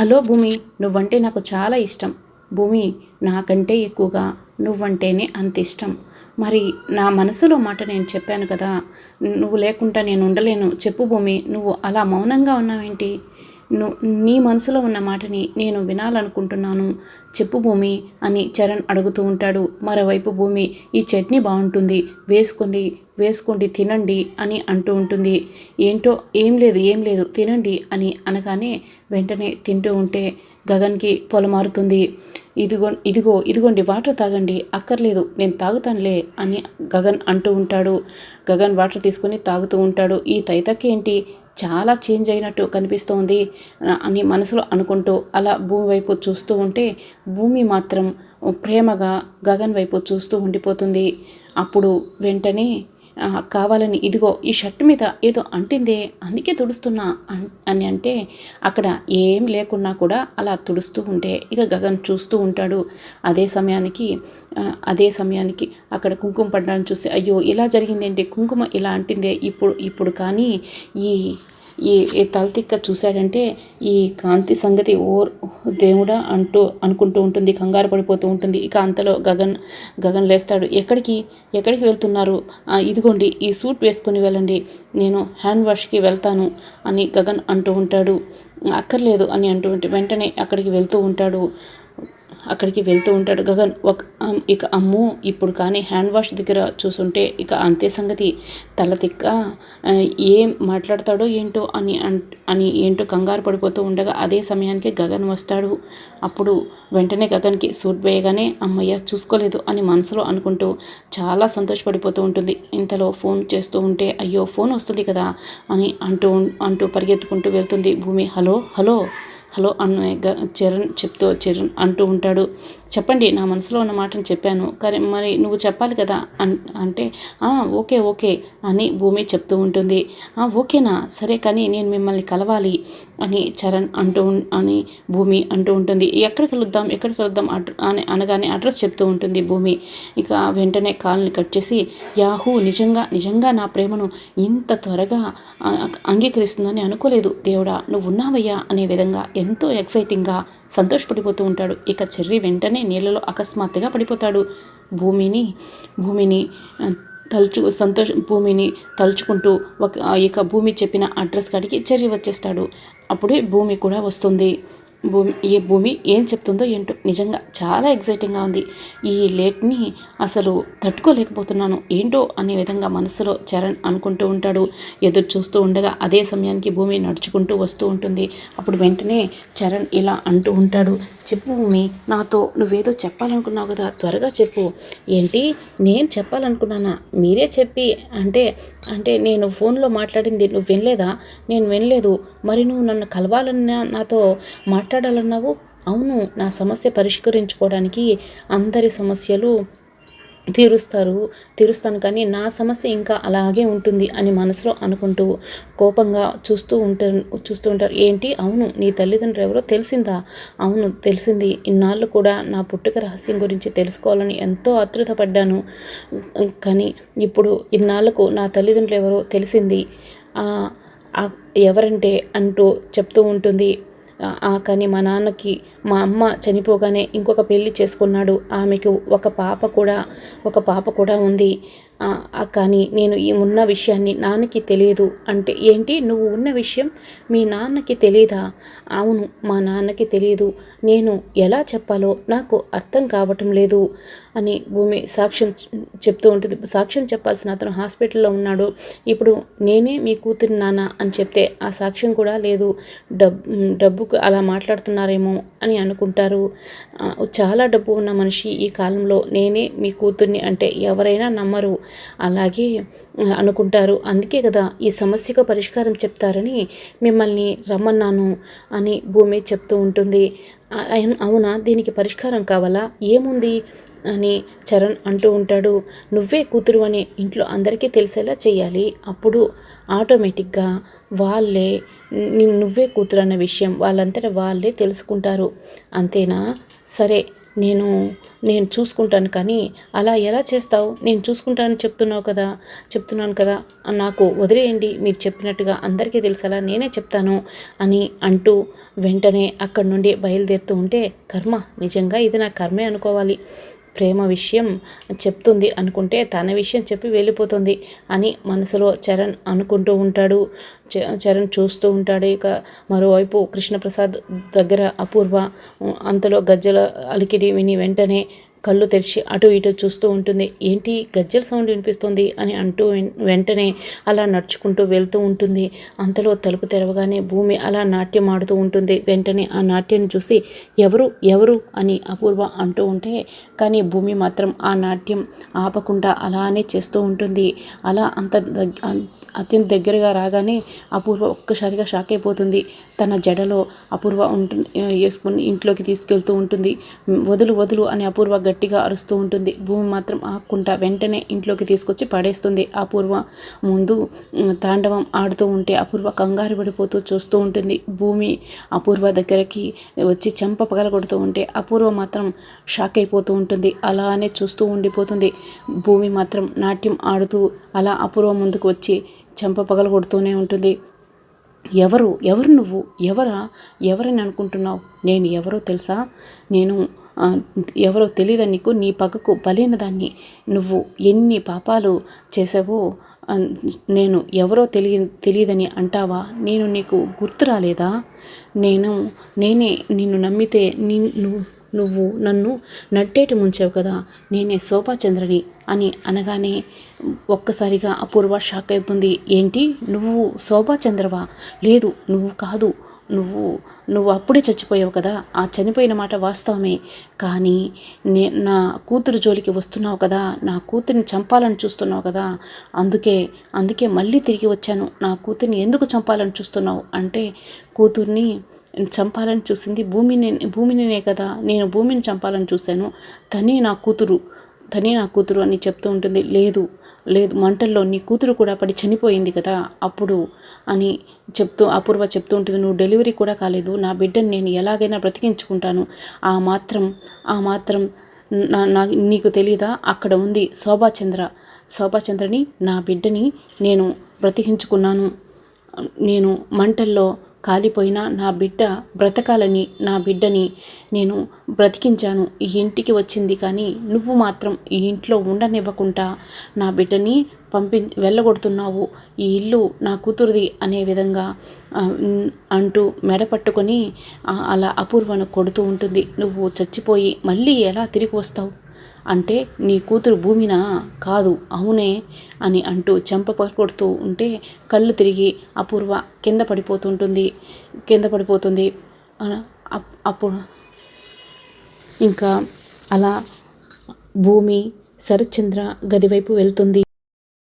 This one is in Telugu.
హలో భూమి నువ్వంటే నాకు చాలా ఇష్టం. భూమి నాకంటే ఎక్కువగా నువ్వంటేనే అంత ఇష్టం. మరి నా మనసులో మాట నేను చెప్పాను కదా నువ్వు లేకుండా నేను ఉండలేను. చెప్పు భూమి నువ్వు అలా మౌనంగా ఉన్నావేంటి? నీ మనసులో ఉన్న మాటని నేను వినాలనుకుంటున్నాను. చెప్పు భూమి అని చరణ్ అడుగుతూ ఉంటాడు. మరోవైపు భూమి ఈ చట్నీ బాగుంటుంది. వేసుకోండి వేసుకోండి తినండి అని అంటూ ఉంటుంది. ఏంటో ఏం లేదు ఏం లేదు తినండి అని అనగానే వెంటనే తింటూ ఉంటే గగన్కి పొలమారుతుంది. ఇదిగో ఇదిగో ఇదిగోండి వాటర్ తాగండి అక్కర్లేదు నేను తాగుతానులే అని గగన్ అంటూ ఉంటాడు. గగన్ వాటర్ తీసుకొని తాగుతూ ఉంటాడు. ఈ తైతక్కి ఏంటి చాలా చేంజ్ అయినట్టు కనిపిస్తోంది అని మనసులో అనుకుంటూ అలా భూమి వైపు చూస్తూ ఉంటే భూమి మాత్రం ప్రేమగా గగన్ వైపు చూస్తూ ఉండిపోతుంది. అప్పుడు వెంటనే కావాలని ఇదిగో ఈ షర్ట్ మీద ఏదో అంటిందే అందుకే తుడుస్తున్నా అని అంటే అక్కడ ఏం లేకున్నా కూడా అలా తుడుస్తూ ఉంటే ఇక గగన్ చూస్తూ ఉంటాడు. అదే సమయానికి అదే సమయానికి అక్కడ కుంకుమ పడ్డాన్ని చూసి అయ్యో ఇలా జరిగిందేంటి? కుంకుమ ఇలా అంటిందే ఇప్పుడు ఇప్పుడు కానీ ఈ ఈ ఈ తలతిక్క చూశాడంటే ఈ కాంతి సంగతి ఓ దేవుడా అంటూ అనుకుంటూ ఉంటుంది కంగారు పడిపోతూ ఉంటుంది. ఇక అంతలో గగన్ గగన్ లేస్తాడు. ఎక్కడికి ఎక్కడికి వెళ్తున్నారు? ఇదిగోండి ఈ సూట్ వేసుకొని వెళ్ళండి. నేను హ్యాండ్ వాష్కి వెళ్తాను అని గగన్ అంటూ ఉంటాడు. అక్కర్లేదు అని అంటూ ఉంటే వెంటనే అక్కడికి వెళ్తూ ఉంటాడు. అక్కడికి వెళ్తూ ఉంటాడు. గగన్ ఒక ఇక అమ్మో ఇప్పుడు కానీ హ్యాండ్ వాష్ దగ్గర చూసుంటే ఇక అంతే సంగతి. తల తిక్క ఏం మాట్లాడతాడో ఏంటో అని అని ఏంటో కంగారు పడిపోతూ ఉండగా అదే సమయానికి గగన్ వస్తాడు. అప్పుడు వెంటనే గగన్కి సూట్ వేయగానే అమ్మయ్య చూసుకోలేదు అని మనసులో అనుకుంటూ చాలా సంతోషపడిపోతూ ఉంటుంది. ఇంతలో ఫోన్ చేస్తూ ఉంటే అయ్యో ఫోన్ వస్తుంది కదా అని అంటూ అంటూ పరిగెత్తుకుంటూ వెళ్తుంది భూమి. హలో హలో హలో అన్న చరణ్ చెప్తూ చరణ్ అంటూ ఉంటాడు. చెప్పండి నా మనసులో ఉన్న మాటను చెప్పాను. కానీ మరి నువ్వు చెప్పాలి కదా అంటే ఓకే ఓకే అని భూమి చెప్తూ ఉంటుంది. ఓకేనా? సరే కానీ నేను మిమ్మల్ని కలవాలి అని చరణ్ అంటూ అని భూమి అంటూ ఉంటుంది. ఎక్కడికి కలుద్దాం ఎక్కడికి కలుద్దాం అని అనగానే అడ్రస్ చెప్తూ ఉంటుంది భూమి. ఇక వెంటనే కాల్ని కట్ చేసి యాహూ నిజంగా నిజంగా నా ప్రేమను ఇంత త్వరగా అంగీకరిస్తుందని అనుకోలేదు. దేవుడా నువ్వు ఉన్నావయ్యా అనే విధంగా ఎంతో ఎక్సైటింగ్గా సంతోషపడిపోతూ ఉంటాడు. ఇక చెర్రి వెంటనే నీళ్ళలో అకస్మాత్తుగా పడిపోతాడు. భూమిని భూమిని తలుచు సంతోష భూమిని తలుచుకుంటూ ఒక ఇక భూమి చెప్పిన అడ్రస్ కాడికి చెర్రి వచ్చేస్తాడు. అప్పుడే భూమి కూడా వస్తుంది. భూమి ఈ భూమి ఏం చెప్తుందో ఏంటో నిజంగా చాలా ఎగ్జైటింగ్గా ఉంది. ఈ లేట్ని అసలు తట్టుకోలేకపోతున్నాను. ఏంటో అనే విధంగా మనసులో చరణ్ అనుకుంటూ ఉంటాడు. ఎదురు చూస్తూ ఉండగా అదే సమయానికి భూమి నడుచుకుంటూ వస్తూ ఉంటుంది. అప్పుడు వెంటనే చరణ్ ఇలా అంటూ ఉంటాడు. చెప్పు భూమి నాతో నువ్వేదో చెప్పాలనుకున్నావు కదా త్వరగా చెప్పు. ఏంటి? నేను చెప్పాలనుకున్నానా? మీరే చెప్పి అంటే అంటే నేను ఫోన్లో మాట్లాడింది నువ్వు వినలేదా? నేను వినలేదు. మరి నువ్వు నన్ను కలవాలన్న నాతో మాట్లాడాలన్నావు? అవును నా సమస్య పరిష్కరించుకోవడానికి అందరి సమస్యలు తీరుస్తారు తీరుస్తాను కానీ నా సమస్య ఇంకా అలాగే ఉంటుంది అని మనసులో అనుకుంటూ కోపంగా చూస్తూ ఉంటారు చూస్తూ ఉంటారు. ఏంటి? అవును నీ తల్లిదండ్రులు ఎవరో తెలిసిందా? అవును తెలిసింది. ఇన్నాళ్ళు కూడా నా పుట్టుక రహస్యం గురించి తెలుసుకోవాలని ఎంతో ఆతృతపడ్డాను కానీ ఇప్పుడు ఇన్నాళ్ళకు నా తల్లిదండ్రులు ఎవరో తెలిసింది. ఎవరంటే అంటూ చెప్తూ ఉంటుంది. కానీ మా నాన్నకి మా అమ్మ చనిపోగానే ఇంకొక పెళ్ళి చేసుకున్నాడు. ఆమెకు ఒక పాప కూడా ఒక పాప కూడా ఉంది. కానీ నేను ఈ ఉన్న విషయాన్ని నాన్నకి తెలియదు. అంటే ఏంటి? నువ్వు ఉన్న విషయం మీ నాన్నకి తెలియదా అవును మా నాన్నకి తెలియదు నేను ఎలా చెప్పాలో నాకు అర్థం కావటం లేదు అని భూమి సాక్ష్యం చెప్తూ ఉంటుంది. సాక్ష్యం చెప్పాల్సిన అతను హాస్పిటల్లో ఉన్నాడు. ఇప్పుడు నేనే మీ కూతురు నాన్న అని చెప్తే ఆ సాక్ష్యం కూడా లేదు. డబ్బు డబ్బుకు అలా మాట్లాడుతున్నారేమో అని అనుకుంటారు. చాలా డబ్బు ఉన్న మనిషి ఈ కాలంలో నేనే మీ కూతుర్ని అంటే ఎవరైనా నమ్మరు. అలాగే అనుకుంటారు. అందుకే కదా ఈ సమస్యకు పరిష్కారం చెప్తారని మిమ్మల్ని రమ్మన్నాను అని భూమి చెప్తూ ఉంటుంది. అవునా? దీనికి పరిష్కారం కావాలా? ఏముంది? అని చరణ్ అంటూ ఉంటాడు. నువ్వే కూతురు అని ఇంట్లో అందరికీ తెలిసేలా చేయాలి అప్పుడు ఆటోమేటిక్గా వాళ్ళే నువ్వే కూతురు అన్న విషయం వాళ్ళంతటా వాళ్ళే తెలుసుకుంటారు. అంతేనా? సరే. నేను నేను చూసుకుంటాను కానీ అలా ఎలా చేస్తావు? నేను చూసుకుంటానని చెప్తున్నావు కదా చెప్తున్నాను కదా నాకు వదిలేయండి మీరు చెప్పినట్టుగా అందరికీ తెలిసేలా నేనే చెప్తాను అని అంటూ వెంటనే అక్కడి నుండి బయలుదేరుతూ ఉంటే కర్మ నిజంగా ఇది నా కర్మే అనుకోవాలి. ప్రేమ విషయం చెప్తుంది అనుకుంటే తన విషయం చెప్పి వెళ్ళిపోతుంది అని మనసులో చరణ్ అనుకుంటూ ఉంటాడు. చ- చరణ్ చూస్తూ ఉంటాడు. ఇక మరోవైపు కృష్ణప్రసాద్ దగ్గర అపూర్వ అంతలో గజ్జల అలికిడి విని వెంటనే కళ్ళు తెరిచి అటు ఇటు చూస్తూ ఉంటుంది. ఏంటి గజ్జల సౌండ్ వినిపిస్తుంది? అని అంటూ వెంటనే అలా నడుచుకుంటూ వెళ్తూ ఉంటుంది. అంతలో తలుపు తెరవగానే భూమి అలా నాట్యం ఆడుతూ ఉంటుంది. వెంటనే ఆ నాట్యాన్ని చూసి ఎవరు? ఎవరు? అని అపూర్వ అంటూ ఉంటే కానీ భూమి మాత్రం ఆ నాట్యం ఆపకుండా అలానే చేస్తూ ఉంటుంది. అలా అంత అత్యంత దగ్గరగా రాగానే అపూర్వ ఒక్కసారిగా షాక్ అయిపోతుంది. తన జడలో అపూర్వ ఉంటుంది వేసుకుని ఇంట్లోకి తీసుకెళ్తూ ఉంటుంది. వదులు వదులు అని అపూర్వ గట్టిగా అరుస్తూ ఉంటుంది. భూమి మాత్రం ఆక్కుంటా వెంటనే ఇంట్లోకి తీసుకొచ్చి పడేస్తుంది. అపూర్వ ముందు తాండవం ఆడుతూ ఉంటే అపూర్వ కంగారు పడిపోతూ చూస్తూ ఉంటుంది. భూమి అపూర్వ దగ్గరకి వచ్చి చెంప పగలగొడుతూ ఉంటే అపూర్వ మాత్రం షాక్ అయిపోతూ ఉంటుంది. అలానే చూస్తూ ఉండిపోతుంది. భూమి మాత్రం నాట్యం ఆడుతూ అలా అపూర్వ ముందుకు వచ్చి చెంప పగలగొడుతూనే ఉంటుంది. ఎవరు ఎవరు నువ్వు? ఎవరా? ఎవరని అనుకుంటున్నావు? నేను ఎవరో తెలుసా? నేను ఎవరో తెలియదని నీకు? నీ పగకు బలైన దాన్ని నువ్వు ఎన్ని పాపాలు చేసావో నేను ఎవరో తెలియ తెలియదని అంటావా? నేను నీకు గుర్తు రాలేదా? నేను నేనే నిన్ను నమ్మితే నీ నువ్వు నన్ను నట్టేటి ముంచావు కదా నేనే శోభాచంద్రని అని అనగానే ఒక్కసారిగా అపూర్వ షాక్ అవుతుంది ఏంటి? నువ్వు శోభాచంద్రవా? లేదు నువ్వు కాదు. నువ్వు నువ్వు అప్పుడే చచ్చిపోయావు కదా. ఆ చనిపోయిన మాట వాస్తవమే. కానీ నే నా కూతురు జోలికి వస్తున్నావు కదా. నా కూతురిని చంపాలని చూస్తున్నావు కదా. అందుకే అందుకే మళ్ళీ తిరిగి వచ్చాను. నా కూతురిని ఎందుకు చంపాలని చూస్తున్నావు? అంటే కూతుర్ని చంపాలని చూసింది భూమిని భూమినినే కదా. నేను భూమిని చంపాలని చూశాను. తనే నా కూతురు తనే నా కూతురు అని చెప్తూ ఉంటుంది. లేదు లేదు మంటల్లో నీ కూతురు కూడా పడి చనిపోయింది కదా. అప్పుడు అని చెప్తూ అపూర్వ చెప్తూ ఉంటుంది. నువ్వు డెలివరీ కూడా కాలేదు. నా బిడ్డని నేను ఎలాగైనా బ్రతికించుకుంటాను. ఆ మాత్రం ఆ మాత్రం నా నా నీకు తెలీదా? అక్కడ ఉంది శోభాచంద్ర. శోభాచంద్రని నా బిడ్డని నేను బ్రతికించుకున్నాను. నేను మంటల్లో కాలిపోయినా నా బిడ్డ బ్రతకాలని నా బిడ్డని నేను బ్రతికించాను. ఈ ఇంటికి వచ్చింది కానీ నువ్వు మాత్రం ఈ ఇంట్లో ఉండనివ్వకుండా నా బిడ్డని పంపి వెళ్ళగొడుతున్నావు. ఈ ఇల్లు నా కూతురుది అనే విధంగా అంటూ మెడ పట్టుకొని అలా అపూర్వను కొడుతూ ఉంటుంది. నువ్వు చచ్చిపోయి మళ్ళీ ఎలా తిరిగి వస్తావు? అంటే నీ కూతురు భూమినా కాదు అవునే అని అంటూ చెంప కొడుతూ ఉంటే కళ్ళు తిరిగి అపూర్వ కింద పడిపోతుంటుంది కింద పడిపోతుంది. అప్- అప్పుడు ఇంకా అలా భూమి శరత్చంద్ర గదివైపు వెళ్తుంది.